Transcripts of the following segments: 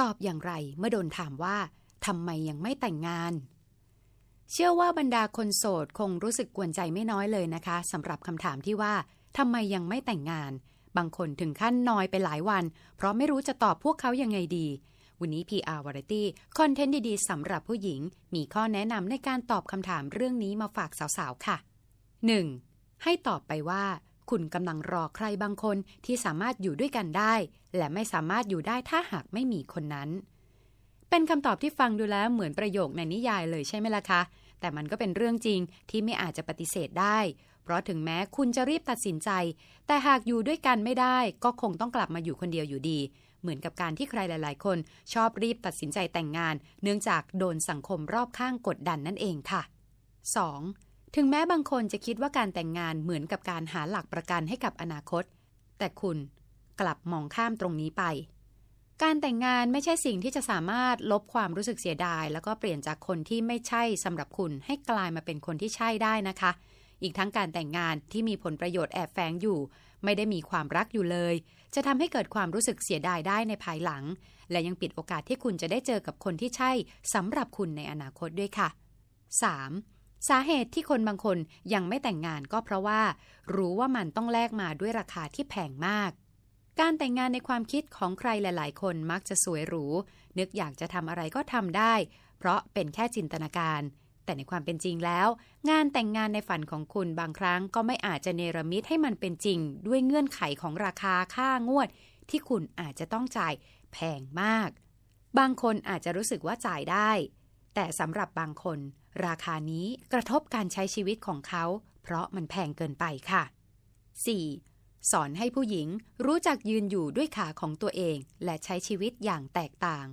ตอบอย่างไรเมื่อโดนถามว่าทำไมยังไม่แต่งงาน เชื่อว่าบรรดาคนโสดคงรู้สึกกวนใจไม่น้อยเลยนะคะสำหรับคำถามที่ว่าทำไมยังไม่แต่งงาน บางคนถึงขั้นนอยไปหลายวัน เพราะไม่รู้จะตอบพวกเขายังไงดี วันนี้ PR Variety คอนเทนต์ดีๆสำหรับผู้หญิง มีข้อแนะนำในการตอบคำถามเรื่องนี้มาฝากสาวๆค่ะ 1. ให้ตอบไปว่า คุณกำลังรอใครบางคนที่สามารถอยู่ด้วยกันได้ และไม่สามารถอยู่ได้ถ้าหากไม่มีคนนั้น เป็นคำตอบที่ฟังดูแล้วเหมือนประโยคในนิยายเลยใช่ไหมล่ะคะ แต่มันก็เป็นเรื่องจริงที่ไม่อาจจะปฏิเสธได้ เพราะถึงแม้คุณจะรีบตัดสินใจ แต่หากอยู่ด้วยกันไม่ได้ ก็คงต้องกลับมาอยู่คนเดียวอยู่ดี เหมือนกับการที่ใครหลาย ๆ คนชอบรีบตัดสินใจแต่งงาน เนื่องจากโดนสังคมรอบข้างกดดันนั่นเองค่ะ 2. ถึงแม้บางคนจะคิดว่าการแต่งงานเหมือนกับการหาหลักประกันให้กับอนาคต แต่คุณกลับมองข้ามตรงนี้ไป การแต่งงานไม่ใช่สิ่งที่จะสามารถลบความรู้สึกเสียดาย แล้วก็เปลี่ยนจากคนที่ไม่ใช่สำหรับคุณให้กลายมาเป็นคนที่ใช่ได้นะคะ อีกทั้งการแต่งงานที่มีผลประโยชน์แอบแฝงอยู่ ไม่ได้มีความรักอยู่เลย จะทำให้เกิดความรู้สึกเสียดายได้ในภายหลัง และยังปิดโอกาสที่คุณจะได้เจอกับคนที่ใช่สำหรับคุณในอนาคตด้วยค่ะ 3. สาเหตุที่คนบางคนยังไม่แต่งงานก็เพราะว่า รู้ว่ามันต้องแลกมาด้วยราคาที่แพงมาก การแต่งงานในความคิดของใครหลาย ๆ คนมักจะสวยหรู นึกอยากจะทำอะไรก็ทำได้ เพราะเป็นแค่จินตนาการ แต่ในความเป็นจริงแล้ว งานแต่งงานในฝันของคุณบางครั้งก็ไม่อาจจะเนรมิตให้มันเป็นจริง ด้วยเงื่อนไขของราคาค่างวด ที่คุณอาจจะต้องจ่ายแพงมาก บางคนอาจจะรู้สึกว่าจ่ายได้ แต่สำหรับบางคน ราคานี้กระทบการใช้ชีวิตของเขา เพราะมันแพงเกินไปค่ะ 4. สอนให้ผู้หญิงรู้จักยืนอยู่ด้วยขาของตัวเอง และใช้ชีวิตอย่างแตกต่าง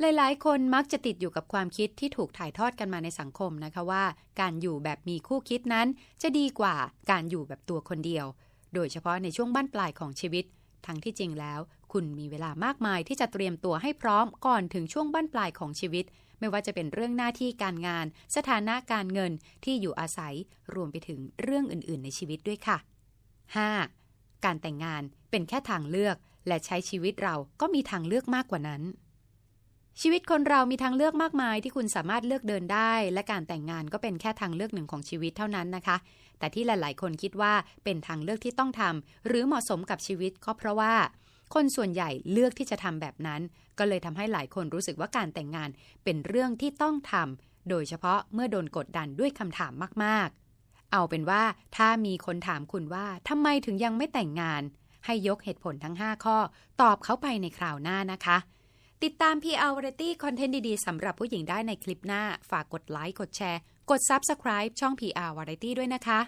หลายๆ คนมักจะติดอยู่กับความคิดที่ถูกถ่ายทอดกันมาในสังคมนะคะว่า การอยู่แบบมีคู่คิดนั้น จะดีกว่าการอยู่แบบตัวคนเดียว โดยเฉพาะในช่วงบั้นปลายของชีวิต ทั้งที่จริงแล้ว คุณมีเวลามากมายที่จะเตรียมตัวให้พร้อมก่อนถึงช่วงบั้นปลายของชีวิต ไม่ว่าจะเป็นเรื่องหน้าที่การงาน สถานะการเงินที่อยู่อาศัยรวมไปถึงเรื่องอื่น ๆ ในชีวิตด้วยค่ะ 5. การแต่งงานเป็นแค่ทางเลือก และใช้ชีวิตเราก็มีทางเลือกมากกว่านั้น ชีวิตคนเรามีทางเลือกมากมายที่คุณสามารถเลือกเดินได้ และการแต่งงานก็เป็นแค่ทางเลือกหนึ่งของชีวิตเท่านั้นนะคะ แต่ที่หลาย ๆ คนคิดว่าเป็นทางเลือกที่ต้องทำหรือเหมาะสมกับชีวิตก็เพราะว่า คนส่วนใหญ่เลือกที่จะทำแบบนั้น ก็เลยทำให้หลายคนรู้สึกว่าการแต่งงานเป็นเรื่องที่ต้องทำโดยเฉพาะเมื่อโดนกดดันด้วยคำถามมาก ๆ เอาเป็นว่าถ้ามีคนถามคุณว่าทำไมถึงยังไม่แต่งงาน ให้ยกเหตุผลทั้ง 5 ข้อ ตอบเขาไปในคราวหน้านะคะ ติดตาม PR Variety คอนเทนต์ดีๆสำหรับผู้หญิงได้ในคลิปหน้า ฝากกดไลค์ กดแชร์ กด Subscribe ช่อง PR Variety ด้วยนะคะ